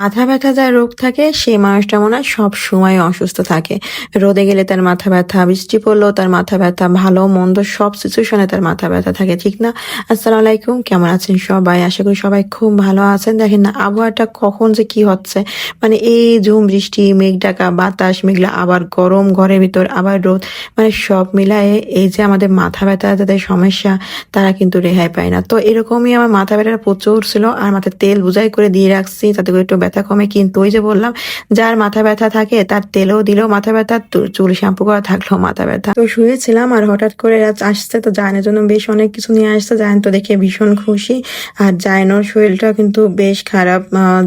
মাথা ব্যথা যার রোগ থাকে, সেই মানুষটা মনে হয় সব সময় অসুস্থ থাকে। রোদে গেলে তার মাথা ব্যথা, বৃষ্টি পড়লেও তার মাথা ব্যথা, ভালো, মন্দ সব সিচুয়েশনে তার মাথা ব্যথা থাকে, ঠিক না? আসসালামু আলাইকুম, কেমন আছেন সবাই? আশা করি সবাই খুব ভালো আছেন। দেখেন না, আবহাওয়াটা কখন যে কি হচ্ছে। মানে এই ঝুম, বৃষ্টি, মেঘ ডাকা, বাতাস, মেঘলা, আবার গরম, ঘরের ভিতর, আবার রোদ। মানে সব মিলায়ে এই যে আমাদের মাথা ব্যথা যাদের সমস্যা, তারা কিন্তু রেহাই পায় না। তো এরকমই আমার মাথা ব্যথাটা প্রচুর ছিল, আর মাথায় তেল বুঝাই করে দিয়ে রাখছি, তাতে করে একটু ব্যথা কমে, কিন্তু ওই যে বললাম, যার মাথা ব্যথা থাকে, তার তেলও দিলেও মাথা ব্যথা চুল শ্যাম্পু করা থাকলেও মাথা ব্যথা। তো শুয়েছিলাম আর হঠাৎ করে আসছে, তো জায়নের জন্য বেশ অনেক কিছু নিয়ে আসছে। জায়ন তো দেখে ভীষণ খুশি। আর জায়নোর শরীরটা কিন্তু বেশ খারাপ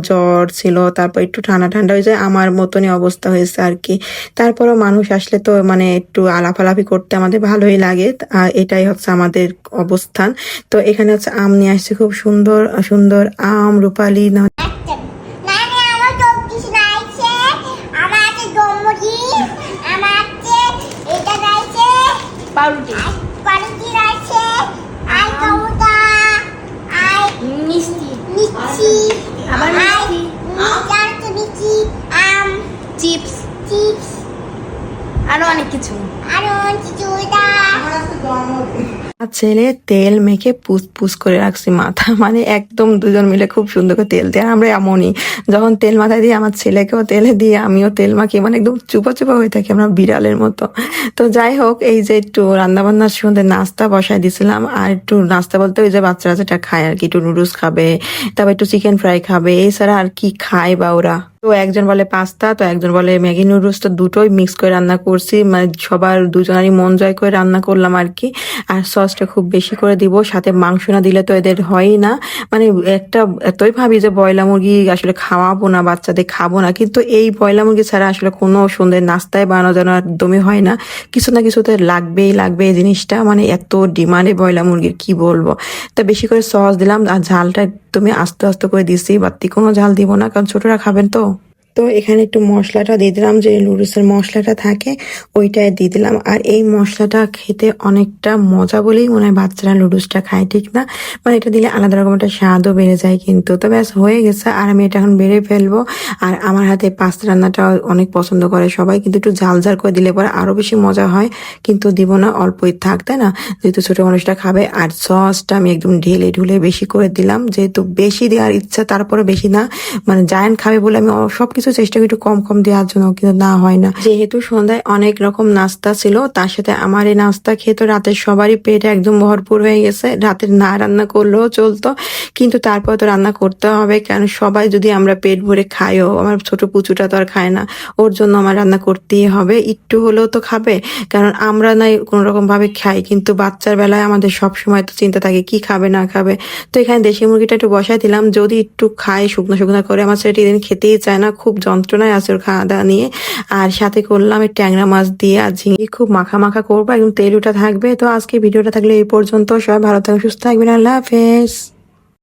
জ্বর ছিল, তারপর একটু ঠান্ডা ঠান্ডা হয়ে যায় আমার মতনই অবস্থা হয়েছে আর কি। তারপরও মানুষ আসলে তো মানে একটু আলাপালাপি করতে আমাদের ভালোই লাগে এটাই হচ্ছে আমাদের অবস্থান। তো এখানে হচ্ছে আম নিয়ে আসছে, খুব সুন্দর সুন্দর আম, রূপালি না মানে আমার তো কিছু নাইছে আমার আছে গমরি আমার আছে এটা নাইছে পাউরুটি। আর আছে আর কমুদা আর মিষ্টি। মিষ্টি আবার মিষ্টি। আর মিষ্টি আম চিপস। চিপস। আরও অনেক কিছু। ছেলে তেল মেখে পুস পুস করে রাখছি মাথা। মানে একদম দুজন মিলে খুব সুন্দর করে তেল দেয়। আমরা এমনই, যখন তেল মাথায় দিই আমার ছেলেকেও তেলে দিয়ে আমিও তেল মাখি মানে একদম চুপা চুপা হয়ে থাকি আমরা বিড়ালের মতো। তো যাই হোক, এই যে একটু রান্না বান্নার সন্ধ্যে নাস্তা বসাই দিছিলাম। আর একটু নাস্তা বলতে ওই যে বাচ্চারা যেটা খায় আর কি। একটু নুডলস খাবে, তারপর একটু চিকেন ফ্রাই খাবে। এছাড়া আর কি খায় বা ওরা? তো একজন বলে পাস্তা, তো একজন বলে ম্যাগি নুডলস। তো দুটোই মিক্স করে রান্না করছি। মানে সবার দুজনেরই মন জয় করে রান্না করলাম আর কি। আর সসটা খুব বেশি করে দিব, সাথে মাংস না দিলে তো এদের হয়ই না। মানে একটা, এতই ভাবি যে বয়লা মুরগি আসলে খাওয়াবো না, বাচ্চাদের খাব না। কিন্তু এই বয়লা মুরগি ছাড়া আসলে কোনো সন্ধ্যের নাস্তায় বানানো যেন একদমই হয় না। কিছু না কিছুতে লাগবেই লাগবে এই জিনিসটা। মানে এত ডিমান্ডে বয়লা মুরগির, কি বলব? তা বেশি করে সস দিলাম, আর ঝালটা তুমি আস্তে আস্তে করে দিছি। বাড়তি কোনো ঝাল দিব না, কারণ ছোটরা খাবেন তো। তো এখানে একটু মশলাটা দিয়ে দিলাম, যে লুডুসের মশলাটা থাকে ওইটাই দিয়ে দিলাম। আর এই মশলাটা খেতে অনেকটা মজা বলেই মনে হয় বাচ্চারা লুডুসটা খায়, ঠিক না? মানে এটা দিলে আলাদা রকম একটা স্বাদও বেড়ে যায় কিন্তু। তো ব্যাস, হয়ে গেছে। আর আমি এটা এখন বেড়ে ফেলব। আর আমার হাতে পাস্তা রান্নাটা অনেক পছন্দ করে সবাই, কিন্তু একটু ঝাল ঝাল করে দিলে পরে আরও বেশি মজা হয়। কিন্তু দিব না, অল্পই থাক, তাই না? যেহেতু ছোট মানুষটা খাবে, আর সসটা আমি একদম ঢেলে ঢুলে বেশি করে দিলাম। যেহেতু বেশি দেওয়ার ইচ্ছা তারপরে বেশি না। মানে জায়ান্ট খাবে বলে আমি অ- সবকিছু চেষ্টা একটু কম কম দেওয়ার জন্য, কিন্তু না হয় না। যেহেতু সন্ধ্যায় অনেক রকম নাস্তা ছিল, তার সাথে আমার এই নাস্তা খেয়ে তো রাতের সবারই পেট একদম ভরপুর হয়ে গেছে। রাতের না রান্না করলেও চলতো, কিন্তু তারপর তো রান্না করতে হবে, কারণ সবাই যদি আমরা পেট ভরে খাইও, আমার ছোট পুচুটা তো আর খায় না, ওর জন্য আমার রান্না করতেই হবে। একটু হলেও তো খাবে, কারণ আমরা নাই কোনো রকম ভাবে খাই, কিন্তু বাচ্চার বেলায় আমাদের সব সময় তো চিন্তা থাকে কি খাবে, না খাবে। তো এখানে দেশি মুরগিটা একটু বসাই দিলাম, যদি একটু খায় শুকনো শুকনো করে, আমার ছেলেটি দিন খেতেই চায় না, খুব যন্ত্রণায় আছে ওর খাওয়া দাওয়া নিয়ে। আর সাথে করলাম এই ট্যাংরা মাছ দিয়ে আর ঝিঙে খুব মাখা মাখা করব। একদম তেলুটা থাকবে। তো আজকে ভিডিওটা থাকলে এই পর্যন্ত। সবাই ভালো থাকবে সুস্থ থাকবেন। আল্লাহ হাফেজ।